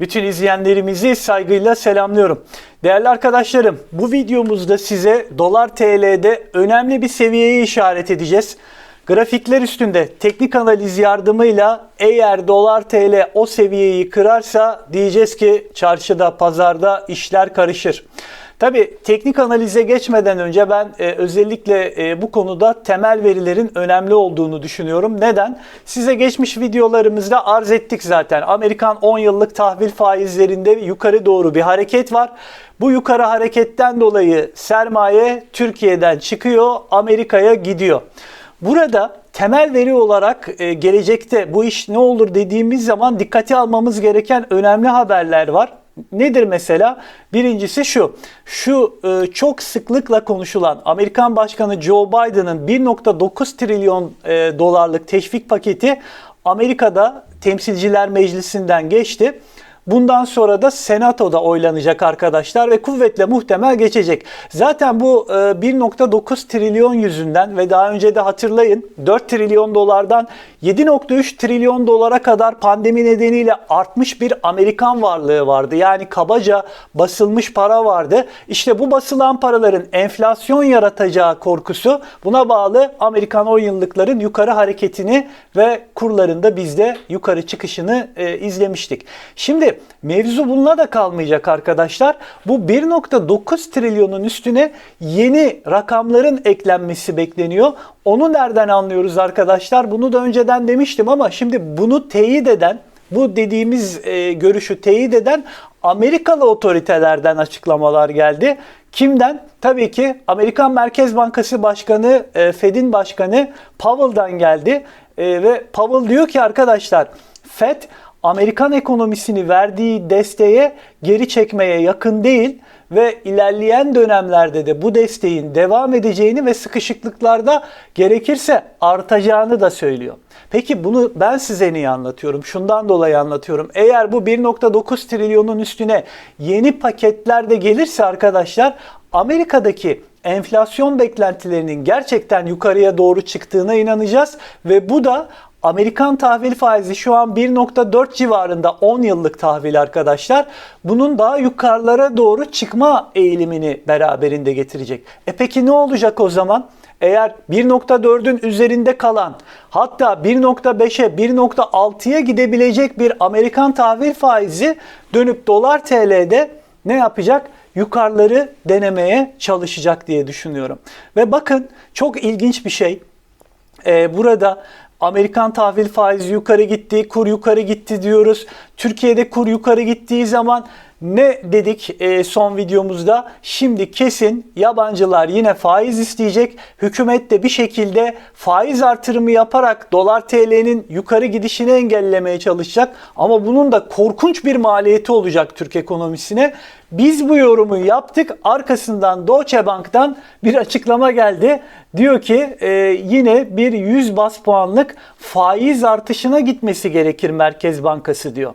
Bütün izleyenlerimizi saygıyla selamlıyorum. Değerli arkadaşlarım, bu videomuzda size dolar TL'de önemli bir seviyeye işaret edeceğiz. Grafikler üstünde teknik analiz yardımıyla eğer dolar TL o seviyeyi kırarsa diyeceğiz ki çarşıda, pazarda işler karışır. Tabi teknik analize geçmeden önce ben e, özellikle e, bu konuda temel verilerin önemli olduğunu düşünüyorum. Neden? Size geçmiş videolarımızda arz ettik zaten. Amerikan 10 yıllık tahvil faizlerinde yukarı doğru bir hareket var. Bu yukarı hareketten dolayı sermaye Türkiye'den çıkıyor, Amerika'ya gidiyor. Burada temel veri olarak e, gelecekte bu iş ne olur dediğimiz zaman dikkate almamız gereken önemli haberler var. Nedir mesela? Birincisi şu. Şu e, çok sıklıkla konuşulan Amerikan Başkanı Joe Biden'ın 1.9 trilyon e, dolarlık teşvik paketi Amerika'da Temsilciler Meclisi'nden geçti. Bundan sonra da Senato'da oylanacak arkadaşlar ve kuvvetle muhtemel geçecek. Zaten bu 1.9 trilyon yüzünden ve daha önce de hatırlayın 4 trilyon dolardan 7.3 trilyon dolara kadar pandemi nedeniyle artmış bir Amerikan varlığı vardı. Yani kabaca basılmış para vardı. İşte bu basılan paraların enflasyon yaratacağı korkusu buna bağlı Amerikan 10 yıllıkların yukarı hareketini ve kurlarında bizde yukarı çıkışını e, izlemiştik. Şimdi mevzu bununla da kalmayacak arkadaşlar. Bu 1.9 trilyonun üstüne yeni rakamların eklenmesi bekleniyor. Onu nereden anlıyoruz arkadaşlar? Bunu da önceden demiştim ama şimdi bunu teyit eden bu dediğimiz e, görüşü teyit eden Amerikalı otoritelerden açıklamalar geldi. Kimden? Tabii ki Amerikan Merkez Bankası Başkanı, e, Fed'in başkanı Powell'dan geldi. E, ve Powell diyor ki arkadaşlar Fed Amerikan ekonomisini verdiği desteğe geri çekmeye yakın değil ve ilerleyen dönemlerde de bu desteğin devam edeceğini ve sıkışıklıklarda gerekirse artacağını da söylüyor. Peki bunu ben size niye anlatıyorum? Şundan dolayı anlatıyorum. Eğer bu 1.9 trilyonun üstüne yeni paketler de gelirse arkadaşlar Amerika'daki enflasyon beklentilerinin gerçekten yukarıya doğru çıktığına inanacağız ve bu da Amerikan tahvil faizi şu an 1.4 civarında 10 yıllık tahvil arkadaşlar. Bunun daha yukarılara doğru çıkma eğilimini beraberinde getirecek. E peki ne olacak o zaman? Eğer 1.4'ün üzerinde kalan hatta 1.5'e 1.6'ya gidebilecek bir Amerikan tahvil faizi dönüp dolar TL'de ne yapacak? Yukarıları denemeye çalışacak diye düşünüyorum. Ve bakın çok ilginç bir şey. Ee, burada Amerikan tahvil faizi yukarı gitti, kur yukarı gitti diyoruz. Türkiye'de kur yukarı gittiği zaman ne dedik e, son videomuzda? Şimdi kesin yabancılar yine faiz isteyecek. Hükümet de bir şekilde faiz artırımı yaparak dolar TL'nin yukarı gidişini engellemeye çalışacak. Ama bunun da korkunç bir maliyeti olacak Türk ekonomisine. Biz bu yorumu yaptık. Arkasından Deutsche Bank'tan bir açıklama geldi. Diyor ki e, yine bir 100 bas puanlık faiz artışına gitmesi gerekir Merkez Bankası diyor.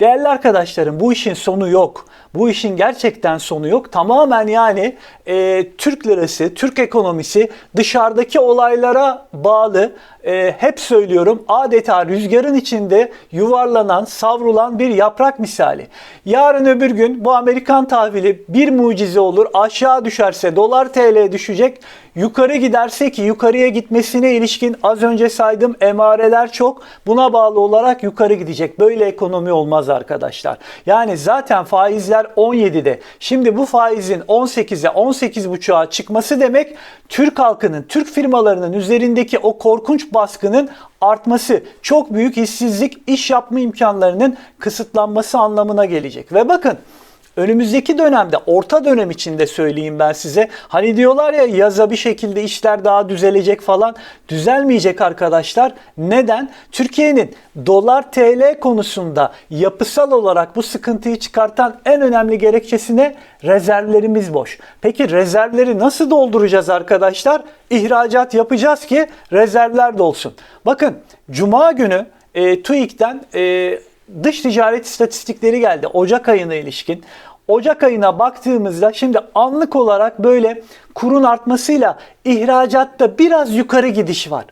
Değerli arkadaşlarım bu işin sonu yok. Bu işin gerçekten sonu yok. Tamamen yani e, Türk lirası, Türk ekonomisi dışarıdaki olaylara bağlı. E, hep söylüyorum adeta rüzgarın içinde yuvarlanan, savrulan bir yaprak misali. Yarın öbür gün bu Amerikan tahvili bir mucize olur. Aşağı düşerse dolar TL düşecek. Yukarı giderse ki yukarıya gitmesine ilişkin az önce saydığım emareler çok. Buna bağlı olarak yukarı gidecek. Böyle ekonomi olmaz arkadaşlar. Yani zaten faizler 17'de. Şimdi bu faizin 18'e 18,5'a çıkması demek Türk halkının, Türk firmalarının üzerindeki o korkunç baskının artması, çok büyük işsizlik, iş yapma imkanlarının kısıtlanması anlamına gelecek. Ve bakın Önümüzdeki dönemde orta dönem içinde söyleyeyim ben size. Hani diyorlar ya yaza bir şekilde işler daha düzelecek falan. Düzelmeyecek arkadaşlar. Neden? Türkiye'nin dolar TL konusunda yapısal olarak bu sıkıntıyı çıkartan en önemli gerekçesine rezervlerimiz boş. Peki rezervleri nasıl dolduracağız arkadaşlar? İhracat yapacağız ki rezervler dolsun. Bakın Cuma günü e, TÜİK'ten e, dış ticaret istatistikleri geldi Ocak ayına ilişkin. Ocak ayına baktığımızda şimdi anlık olarak böyle kurun artmasıyla ihracatta biraz yukarı gidiş var.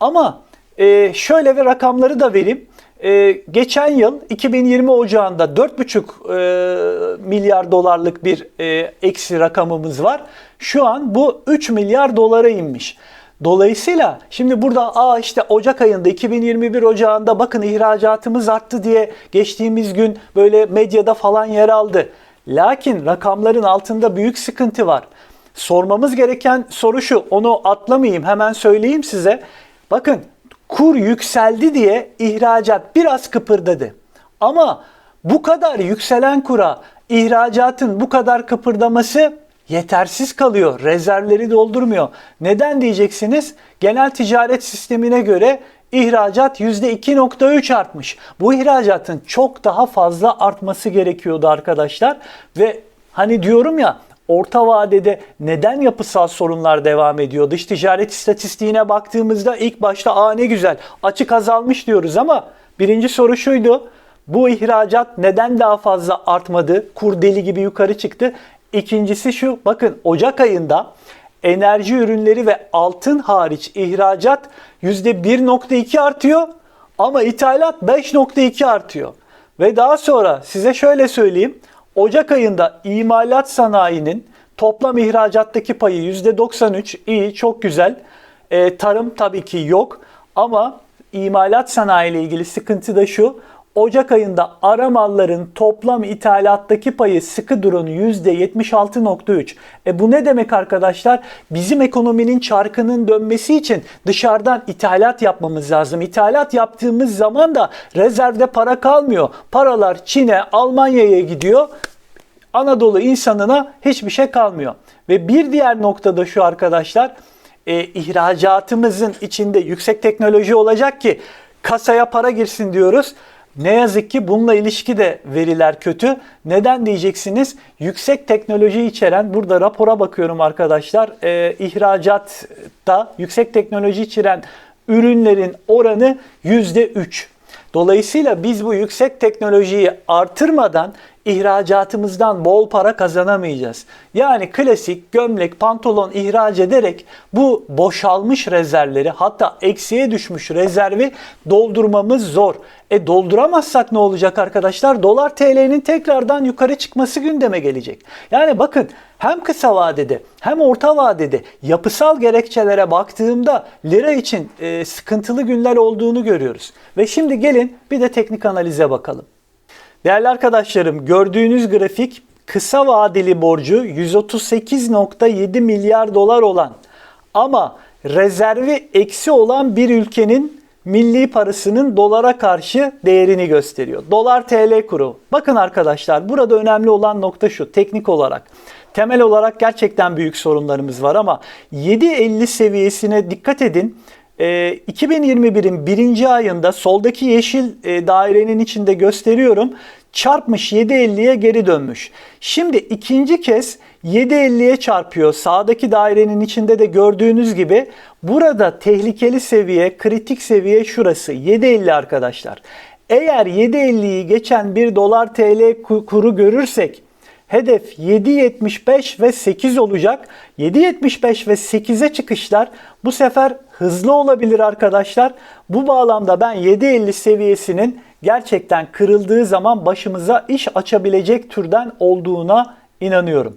Ama e, şöyle bir rakamları da vereyim. e, geçen yıl 2020 ocağında 4,5 e, milyar dolarlık bir e, eksi rakamımız var. Şu an bu 3 milyar dolara inmiş. Dolayısıyla şimdi burada aa işte Ocak ayında 2021 Ocağında bakın ihracatımız arttı diye geçtiğimiz gün böyle medyada falan yer aldı. Lakin rakamların altında büyük sıkıntı var. Sormamız gereken soru şu. Onu atlamayayım hemen söyleyeyim size. Bakın kur yükseldi diye ihracat biraz kıpırdadı. Ama bu kadar yükselen kura ihracatın bu kadar kıpırdaması yetersiz kalıyor. Rezervleri doldurmuyor. Neden diyeceksiniz? Genel ticaret sistemine göre ihracat %2.3 artmış. Bu ihracatın çok daha fazla artması gerekiyordu arkadaşlar. Ve hani diyorum ya orta vadede neden yapısal sorunlar devam ediyor? Dış ticaret istatistiğine baktığımızda ilk başta aa ne güzel açık azalmış diyoruz ama birinci soru şuydu. Bu ihracat neden daha fazla artmadı? Kur deli gibi yukarı çıktı. İkincisi şu bakın Ocak ayında enerji ürünleri ve altın hariç ihracat %1.2 artıyor ama ithalat 5.2 artıyor. Ve daha sonra size şöyle söyleyeyim. Ocak ayında imalat sanayinin toplam ihracattaki payı %93 iyi çok güzel. E, tarım tabii ki yok ama imalat sanayi ile ilgili sıkıntı da şu. Ocak ayında ara malların toplam ithalattaki payı sıkı durun %76.3. E bu ne demek arkadaşlar? Bizim ekonominin çarkının dönmesi için dışarıdan ithalat yapmamız lazım. İthalat yaptığımız zaman da rezervde para kalmıyor. Paralar Çin'e, Almanya'ya gidiyor. Anadolu insanına hiçbir şey kalmıyor. Ve bir diğer noktada şu arkadaşlar, e, ihracatımızın içinde yüksek teknoloji olacak ki kasaya para girsin diyoruz. Ne yazık ki bununla ilişki de veriler kötü. Neden diyeceksiniz? Yüksek teknoloji içeren, burada rapora bakıyorum arkadaşlar, e, ihracatta yüksek teknoloji içeren ürünlerin oranı %3. Dolayısıyla biz bu yüksek teknolojiyi artırmadan ihracatımızdan bol para kazanamayacağız. Yani klasik gömlek, pantolon ihraç ederek bu boşalmış rezervleri hatta eksiye düşmüş rezervi doldurmamız zor. E dolduramazsak ne olacak arkadaşlar? Dolar TL'nin tekrardan yukarı çıkması gündeme gelecek. Yani bakın hem kısa vadede hem orta vadede yapısal gerekçelere baktığımda lira için e, sıkıntılı günler olduğunu görüyoruz. Ve şimdi gelin bir de teknik analize bakalım. Değerli arkadaşlarım gördüğünüz grafik kısa vadeli borcu 138.7 milyar dolar olan ama rezervi eksi olan bir ülkenin milli parasının dolara karşı değerini gösteriyor. Dolar TL kuru. Bakın arkadaşlar burada önemli olan nokta şu teknik olarak. Temel olarak gerçekten büyük sorunlarımız var ama 7.50 seviyesine dikkat edin. 2021'in ee, birinci ayında soldaki yeşil e, dairenin içinde gösteriyorum. Çarpmış 7.50'ye geri dönmüş. Şimdi ikinci kez 7.50'ye çarpıyor. Sağdaki dairenin içinde de gördüğünüz gibi burada tehlikeli seviye, kritik seviye şurası 7.50 arkadaşlar. Eğer 7.50'yi geçen bir dolar TL kuru görürsek Hedef 7.75 ve 8 olacak. 7.75 ve 8'e çıkışlar bu sefer hızlı olabilir arkadaşlar. Bu bağlamda ben 7.50 seviyesinin gerçekten kırıldığı zaman başımıza iş açabilecek türden olduğuna inanıyorum.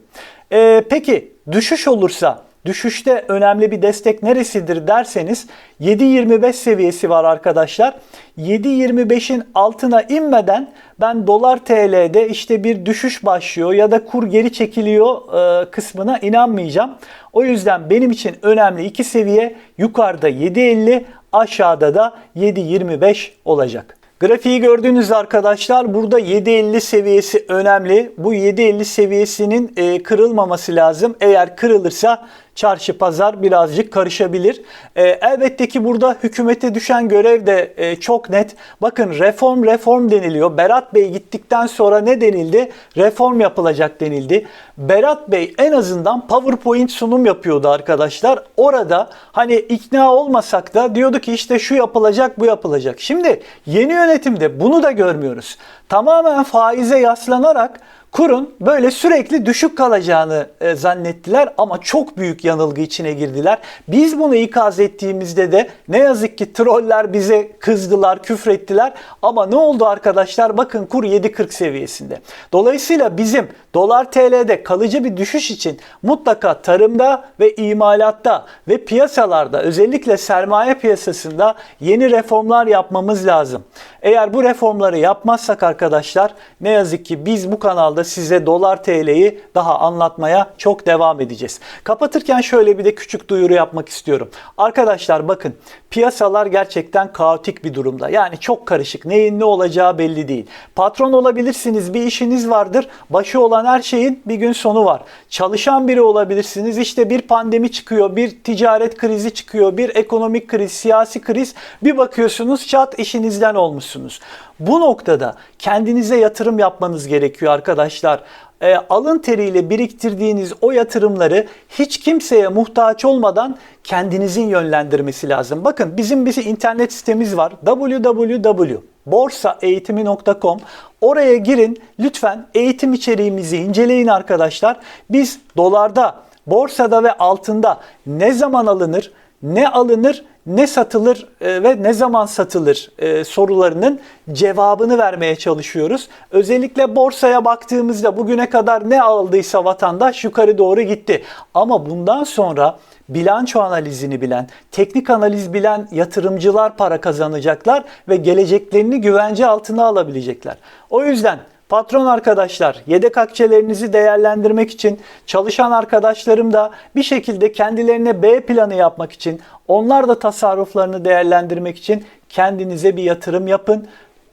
Ee, peki düşüş olursa Düşüşte önemli bir destek neresidir derseniz 7.25 seviyesi var arkadaşlar. 7.25'in altına inmeden ben dolar TL'de işte bir düşüş başlıyor ya da kur geri çekiliyor e, kısmına inanmayacağım. O yüzden benim için önemli iki seviye yukarıda 7.50 aşağıda da 7.25 olacak. Grafiği gördüğünüz arkadaşlar burada 7.50 seviyesi önemli. Bu 7.50 seviyesinin e, kırılmaması lazım. Eğer kırılırsa çarşı pazar birazcık karışabilir. E, elbette ki burada hükümete düşen görev de e, çok net. Bakın reform reform deniliyor. Berat Bey gittikten sonra ne denildi? Reform yapılacak denildi. Berat Bey en azından PowerPoint sunum yapıyordu arkadaşlar. Orada hani ikna olmasak da diyordu ki işte şu yapılacak bu yapılacak. Şimdi yeni yönetimde bunu da görmüyoruz. Tamamen faize yaslanarak kurun böyle sürekli düşük kalacağını e, zannettiler ama çok büyük yanılgı içine girdiler. Biz bunu ikaz ettiğimizde de ne yazık ki troller bize kızdılar, küfrettiler ama ne oldu arkadaşlar? Bakın kur 7.40 seviyesinde. Dolayısıyla bizim dolar TL'de kalıcı bir düşüş için mutlaka tarımda ve imalatta ve piyasalarda özellikle sermaye piyasasında yeni reformlar yapmamız lazım. Eğer bu reformları yapmazsak arkadaşlar ne yazık ki biz bu kanalda size dolar TL'yi daha anlatmaya çok devam edeceğiz. Kapatırken şöyle bir de küçük duyuru yapmak istiyorum. Arkadaşlar bakın piyasalar gerçekten kaotik bir durumda. Yani çok karışık. Neyin ne olacağı belli değil. Patron olabilirsiniz, bir işiniz vardır. Başı olan her şeyin bir gün sonu var. Çalışan biri olabilirsiniz. İşte bir pandemi çıkıyor, bir ticaret krizi çıkıyor, bir ekonomik kriz, siyasi kriz. Bir bakıyorsunuz çat işinizden olmuşsunuz. Bu noktada kendinize yatırım yapmanız gerekiyor arkadaşlar. E, alın teriyle biriktirdiğiniz o yatırımları hiç kimseye muhtaç olmadan kendinizin yönlendirmesi lazım. Bakın bizim bir internet sitemiz var. www.borsaeğitimi.com Oraya girin lütfen eğitim içeriğimizi inceleyin arkadaşlar. Biz dolarda, borsada ve altında ne zaman alınır, ne alınır, ne satılır e, ve ne zaman satılır e, sorularının cevabını vermeye çalışıyoruz. Özellikle borsaya baktığımızda bugüne kadar ne aldıysa vatandaş yukarı doğru gitti. Ama bundan sonra bilanço analizini bilen, teknik analiz bilen yatırımcılar para kazanacaklar ve geleceklerini güvence altına alabilecekler. O yüzden Patron arkadaşlar yedek akçelerinizi değerlendirmek için çalışan arkadaşlarım da bir şekilde kendilerine B planı yapmak için onlar da tasarruflarını değerlendirmek için kendinize bir yatırım yapın.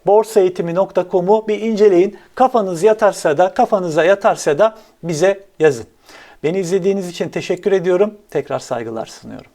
Borsaeğitimi.com'u bir inceleyin. Kafanız yatarsa da kafanıza yatarsa da bize yazın. Beni izlediğiniz için teşekkür ediyorum. Tekrar saygılar sunuyorum.